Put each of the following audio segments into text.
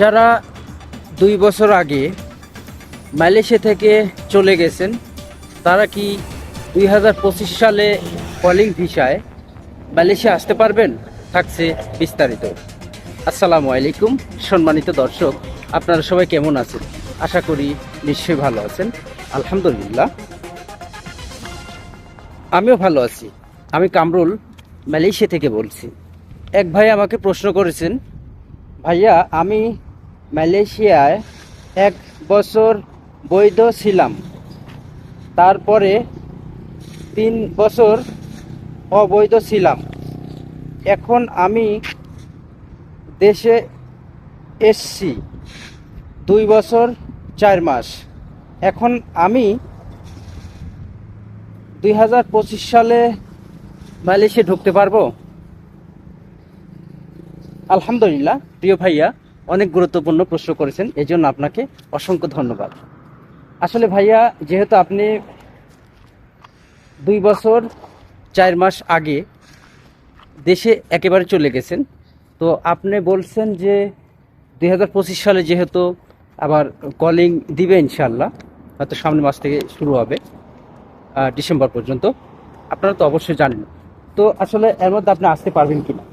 যারা দুই বছর আগে মালয়েশিয়া থেকে চলে গেছেন, তারা কি দুই হাজার পঁচিশ সালে কলিং ভিসায় মালয়েশিয়া আসতে পারবেন? থাকছে বিস্তারিত। আসসালামু আলাইকুম, সম্মানিত দর্শক, আপনারা সবাই কেমন আছেন? আশা করি নিশ্চয়ই ভালো আছেন। আলহামদুলিল্লাহ। আমিও ভালো আছি। আমি কামরুল, মালয়েশিয়া থেকে বলছি। এক ভাই আমাকে প্রশ্ন করেছেন, ভাইয়া, আমি মালয়েশিয়ায় এক বছর বৈধ ছিলাম। তারপরে তিন বছর অবৈধ ছিলাম। এখন আমি দেশে এসছি দুই বছর চার মাস। এখন আমি দুই হাজার পঁচিশ সালে মালয়েশিয়া ঢুকতে পারব? আলহামদুলিল্লাহ, প্রিয় ভাইয়া, অনেক গুরুত্বপূর্ণ প্রশ্ন করেছেন এই জন্য আপনাকে অসংখ্য ধন্যবাদ। আসলে ভাইয়া, যেহেতু আপনি দুই বছর চার মাস আগে দেশে একেবারে চলে গেছেন, তো আপনি বলছেন যে দুই হাজার পঁচিশ সালে যেহেতু আবার কলিং দিবে ইনশাল্লাহ হয়তো সামনের মাস থেকে শুরু হবে ডিসেম্বর পর্যন্ত, আপনারা তো অবশ্যই জানেন। তো আসলে এর মধ্যে আপনি আসতে পারবেন কিনা?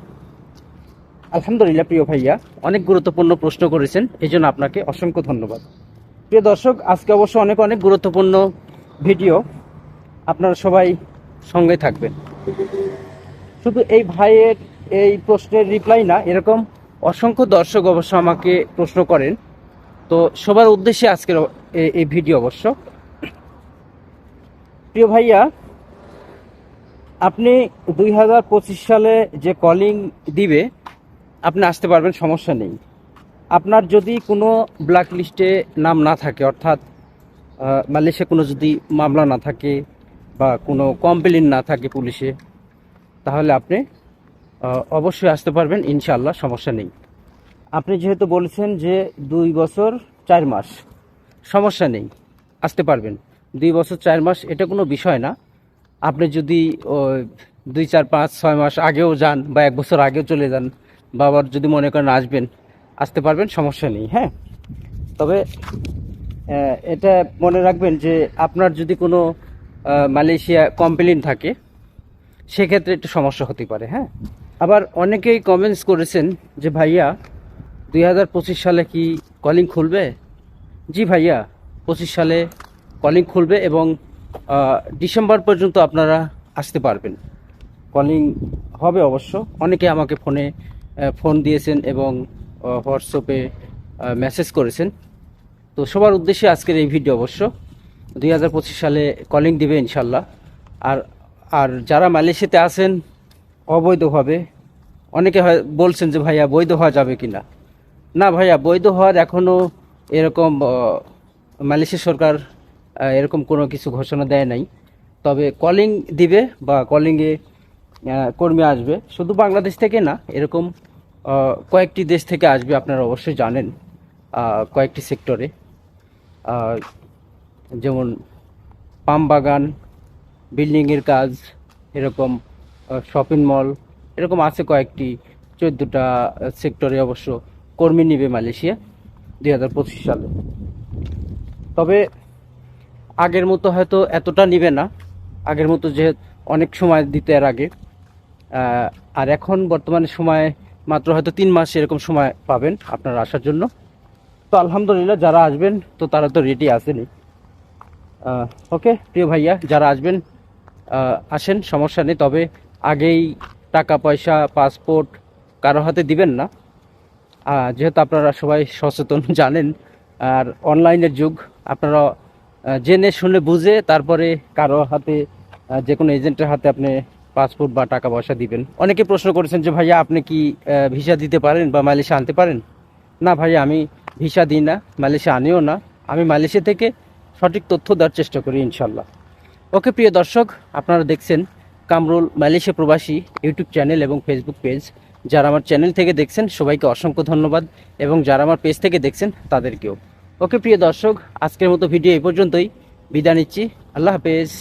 আলহামদুলিল্লাহ, প্রিয় ভাইয়া, অনেক গুরুত্বপূর্ণ প্রশ্ন করেছেন এই জন্য আপনাকে অসংখ্য ধন্যবাদ। প্রিয় দর্শক, আজকে অবশ্য অনেক অনেক গুরুত্বপূর্ণ ভিডিও আপনারা সবাই সঙ্গে থাকবেন। শুধু এই ভাইয়ের এই প্রশ্নের রিপ্লাই না, এরকম অসংখ্য দর্শক অবশ্য আমাকে প্রশ্ন করেন। তো সবার উদ্দেশ্যে আজকের এই ভিডিও অবশ্য। প্রিয় ভাইয়া, আপনি দুই হাজার পঁচিশ সালে যে কলিং দিবে আপনি আসতে পারবেন, সমস্যা নেই। আপনার যদি কোনো ব্ল্যাক লিস্টে নাম না থাকে, অর্থাৎ মালয়েশিয়া কোনো যদি মামলা না থাকে বা কোনো কমপ্লেন না থাকে পুলিশে, তাহলে আপনি অবশ্যই আসতে পারবেন ইনশাল্লাহ সমস্যা নেই। আপনি যেহেতু বলেছেন যে দুই বছর চার মাস, সমস্যা নেই, আসতে পারবেন। দুই বছর চার মাস, এটা কোনো বিষয় না। আপনি যদি দুই, চার, পাঁচ, ছয় মাস আগেও যান বা এক বছর আগেও চলে যান বা আবার যদি মনে করেন আসবেন, আসতে পারবেন, সমস্যা নেই হ্যাঁ? তবে এটা মনে রাখবেন যে আপনার যদি কোনো মালয়েশিয়া কমপ্লেন থাকে, সেক্ষেত্রে একটু সমস্যা হতে পারে হ্যাঁ? আবার অনেকেই কমেন্টস করেছেন যে, ভাইয়া, দুই হাজার পঁচিশ সালে কি কলিং খুলবে? জি, ভাইয়া, পঁচিশ সালে কলিং খুলবে এবং ডিসেম্বর পর্যন্ত আপনারা আসতে পারবেন। কলিং হবে অবশ্য। অনেকে আমাকে ফোনে ফোন দিয়েছেন এবং হোয়াটসঅ্যাপে মেসেজ করেছেন। তো সবার উদ্দেশ্যে আজকের এই ভিডিও অবশ্য। দুই হাজার পঁচিশ সালে কলিং দিবে ইনশাল্লাহ। আর আর যারা মালয়েশিয়াতে আছেন, অবৈধভাবে, অনেকে হয়, বলছেন যে, ভাইয়া, বৈধ হওয়া যাবে কি না না ভাইয়া, বৈধ হওয়ার এখনও এরকম মালয়েশিয়া সরকার এরকম কোনো কিছু ঘোষণা দেয় নাই। তবে কলিং দিবে বা কলিংয়ে কর্মী আসবে। শুধু বাংলাদেশ থেকে না, এরকম কয়েকটি দেশ থেকে আসবে আপনারা অবশ্যই জানেন কয়েকটি সেক্টরে। যেমন পাম বাগান বিল্ডিংয়ের কাজ, এরকম শপিং মল, এরকম আছে কয়েকটি। চোদ্দোটা সেক্টরে অবশ্য কর্মী নিবে মালয়েশিয়া দুই হাজার পঁচিশ সালে। তবে আগের মতো হয়তো এতটা নিবে না। আগের মতো যে অনেক সময় দিতে এর আগে। আর এখন বর্তমানে সময় মাত্র হয়তো তিন মাস এরকম সময় পাবেন আপনারা আসার জন্য। তো আলহামদুলিল্লাহ যারা আসবেন, তো তারা তো রেডি আসেনি। ওকে প্রিয় ভাইয়া, যারা আসবেন আসেন, সমস্যা নেই। তবে আগেই টাকা, পয়সা পাসপোর্ট কারও হাতে দিবেন না। যেহেতু আপনারা সবাই সচেতন, জানেন, আর অনলাইনের যুগ, আপনারা জেনে, শুনে, বুঝে তারপরে কারও হাতে যে কোনো এজেন্টের হাতে আপনি পাসপোর্ট বা টাকা পয়সা দিবেন। অনেকে প্রশ্ন করেছেন যে, ভাইয়া, আপনি কি ভিসা দিতে পারেন বা মালয়েশিয়া আনতে পারেন? না, ভাইয়া, আমি ভিসা দিই না, মালয়েশিয়া আনিও না। আমি মালয়েশিয়া থেকে সঠিক তথ্য দেওয়ার চেষ্টা করি ইনশাল্লাহ ওকে, প্রিয় দর্শক, আপনারা দেখছেন কামরুল মালয়েশিয়া প্রবাসী ইউটিউব চ্যানেল এবং ফেসবুক পেজ। যারা আমার চ্যানেল থেকে দেখছেন, সবাইকে অসংখ্য ধন্যবাদ এবং যারা আমার পেজ থেকে দেখছেন, তাদেরকেও। ওকে, প্রিয় দর্শক, আজকের মতো ভিডিও এই পর্যন্তই। বিদায় নিচ্ছি। আল্লাহ হাফেজ।